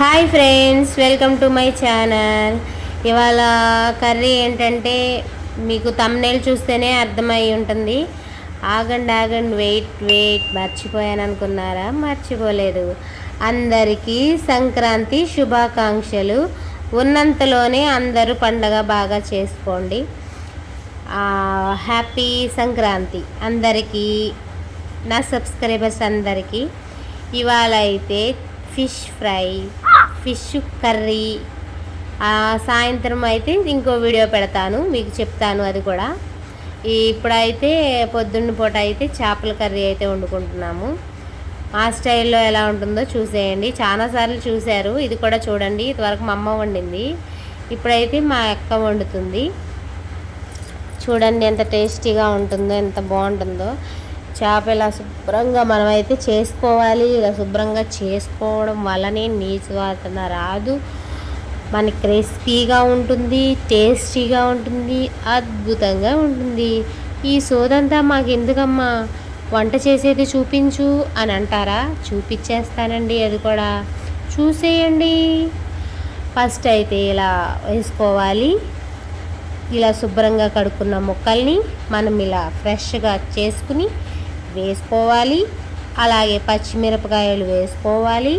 Hi friends welcome to my channel. ఇవాళ curry ఏంటంటే మీకు తమ్నేల్ చూస్తేనే అర్థమై ఉంటుంది. ఆగండి ఆగండి వెయిట్ వెయిట్ మర్చిపోయాను అనుకున్నారా? మర్చిపోలేదు. అందరికీ సంక్రాంతి శుభాకాంక్షలు. ఉన్నంతలోనే అందరూ పండగ బాగా చేసుకోండి. హ్యాపీ సంక్రాంతి అందరికీ నా సబ్స్క్రైబర్స్ అందరికీ. ఇవాళ అయితే ఫిష్ ఫ్రై. Fish curry. సాయంత్రం అయితే ఇంకో వీడియో పెడతాను మీకు చెప్తాను అది కూడా. ఇప్పుడైతే పొద్దున్న పూట అయితే చేపల కర్రీ అయితే వండుకుంటున్నాము. ఆ స్టైల్లో ఎలా ఉంటుందో చూసేయండి. చాలాసార్లు చూశారు ఇది కూడా చూడండి ఇదివరకు మా అమ్మ వండింది. ఇప్పుడైతే మా అక్క వండుతుంది. చూడండి ఎంత టేస్టీగా ఉంటుందో ఎంత బాగుంటుందో. చేప ఇలా శుభ్రంగా మనమైతే చేసుకోవాలి. ఇలా శుభ్రంగా చేసుకోవడం వల్లనే నీచు వాసన రాదు. మనకి క్రిస్పీగా ఉంటుంది టేస్టీగా ఉంటుంది అద్భుతంగా ఉంటుంది. ఈ సోదంతా మాకు ఎందుకమ్మా వంట చేసేది చూపించు అని అంటారా? చూపించేస్తానండి అది కూడా. చూసేయండి. ఫస్ట్ అయితే ఇలా వేసుకోవాలి. ఇలా శుభ్రంగా కడుక్కున్న ముక్కల్ని మనం ఇలా ఫ్రెష్గా చేసుకుని వేసుకోవాలి. అలాగే పచ్చిమిరపకాయలు వేసుకోవాలి.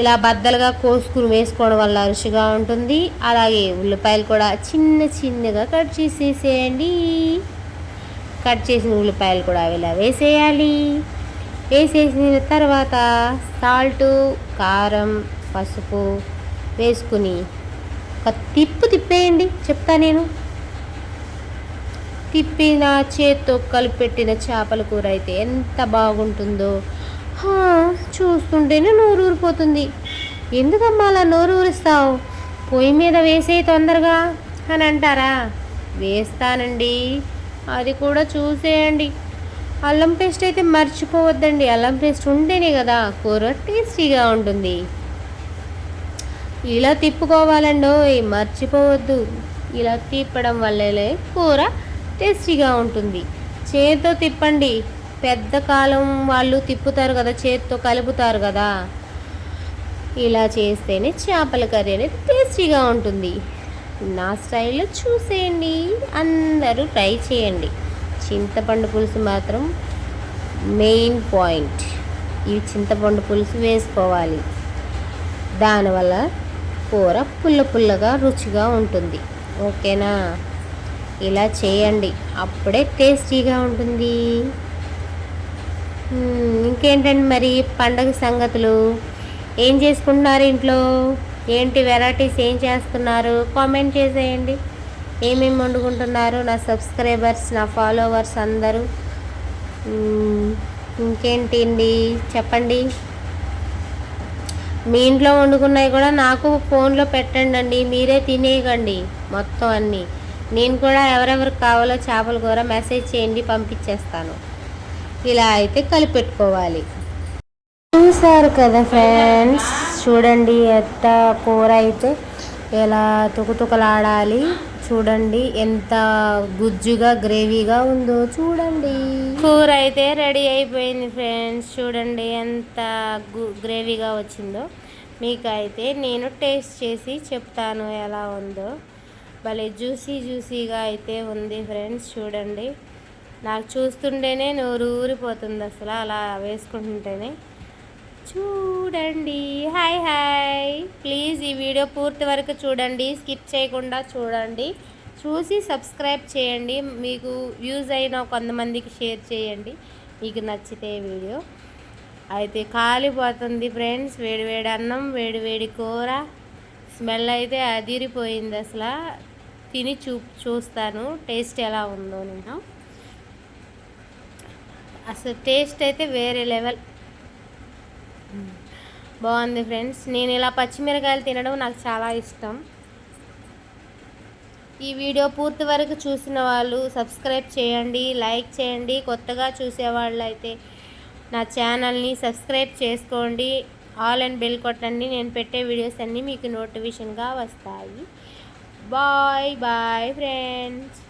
ఇలా బద్దలుగా కోసుకుని వేసుకోవడం వల్ల రుచిగా ఉంటుంది. అలాగే ఉల్లిపాయలు కూడా చిన్న చిన్నగా కట్ చేసేసేయండి. కట్ చేసిన ఉల్లిపాయలు కూడా ఇలా వేసేయాలి. వేసేసిన తర్వాత సాల్ట్ కారం పసుపు వేసుకుని ఒక తిప్పు తిప్పేయండి. చెప్తా నేను. తిప్పిన చేత్తో కలిపెట్టిన చేపల కూర అయితే ఎంత బాగుంటుందో. చూస్తుంటేనే నోరు ఊరిపోతుంది ఎందుకమ్మా అలా నోరు ఊరిస్తావు పొయ్యి మీద వేసే తొందరగా అని అంటారా? వేస్తానండి. అది కూడా చూసేయండి. అల్లం పేస్ట్ అయితే మర్చిపోవద్దండి. అల్లం పేస్ట్ ఉంటేనే కదా కూర టేస్టీగా ఉంటుంది. ఇలా తిప్పుకోవాలండో మర్చిపోవద్దు. ఇలా తిప్పడం వల్లే కూర టేస్టీగా ఉంటుంది. చేతితో తిప్పండి. పెద్ద కాలం వాళ్ళు తిప్పుతారు కదా చేతితో కలుపుతారు కదా. ఇలా చేస్తేనే చేపల కర్రీ అనేది టేస్టీగా ఉంటుంది. నా స్టైల్లో చూసేయండి. అందరూ ట్రై చేయండి. చింతపండు పులుసు మాత్రం మెయిన్ పాయింట్. ఈ చింతపండు పులుసు వేసుకోవాలి. దానివల్ల కూర పుల్ల పుల్లగా రుచిగా ఉంటుంది. ఓకేనా? ఇలా చేయండి. అప్పుడే టేస్టీగా ఉంటుంది. ఇంకేంటండి మరి పండగ సంగతులు? ఏం చేసుకుంటున్నారు ఇంట్లో? ఏంటి వెరైటీస్ ఏం చేస్తున్నారు? కామెంట్ చేసేయండి. ఏమేమి వండుకుంటున్నారు? నా సబ్స్క్రైబర్స్ నా ఫాలోవర్స్ అందరూ. ఇంకేంటి అండి చెప్పండి. మీ ఇంట్లో వండుకున్నవి కూడా నాకు ఫోన్లో పెట్టండి అండి మీరే తినేయకండి. మొత్తం అన్నీ. నేను కూడా ఎవరెవరికి కావాలో చేపల కూర మెసేజ్ చేయండి పంపించేస్తాను. ఇలా అయితే కలిపెట్టుకోవాలి. చూసారు కదా ఫ్రెండ్స్ చూడండి ఎంత కూర అయితే ఎలా తుకతుకలాడాలి. చూడండి ఎంత గుజ్జుగా గ్రేవీగా ఉందో చూడండి. కూర అయితే రెడీ అయిపోయింది ఫ్రెండ్స్ చూడండి ఎంత గ్రేవీగా వచ్చిందో. మీకు అయితే నేను టేస్ట్ చేసి చెప్తాను ఎలా ఉందో. భలే జ్యూసీ జ్యూసీగా అయితే ఉంది ఫ్రెండ్స్ చూడండి. నాకు చూస్తుంటేనే నోరు ఊరిపోతుంది అసలు అలా వేసుకుంటుంటేనే. చూడండి. హాయ్ హాయ్ ప్లీజ్ ఈ వీడియో పూర్తి వరకు చూడండి. స్కిప్ చేయకుండా చూడండి. చూసి సబ్స్క్రైబ్ చేయండి. మీకు యూజ్ అయిన కొంతమందికి షేర్ చేయండి. మీకు నచ్చితే వీడియో. అయితే కాలిపోతుంది ఫ్రెండ్స్. వేడి వేడి అన్నం వేడి వేడి కూర. స్మెల్ అయితే అదిరిపోయింది అసలు. తిని చూ చూస్తాను. టేస్ట్ ఎలా ఉందో నేను. అసలు టేస్ట్ అయితే వేరే లెవెల్. బాగుంది ఫ్రెండ్స్. నేను ఇలా పచ్చిమిరకాయలు తినడం నాకు చాలా ఇష్టం. ఈ వీడియో పూర్తి వరకు చూసిన వాళ్ళు సబ్స్క్రైబ్ చేయండి లైక్ చేయండి. కొత్తగా చూసేవాళ్ళు అయితే నా ఛానల్ని సబ్స్క్రైబ్ చేసుకోండి. ఆల్ అండ్ బెల్ కొట్టండి. నేను పెట్టే వీడియోస్ అన్నీ మీకు నోటిఫికేషన్గా వస్తాయి. Bye bye friends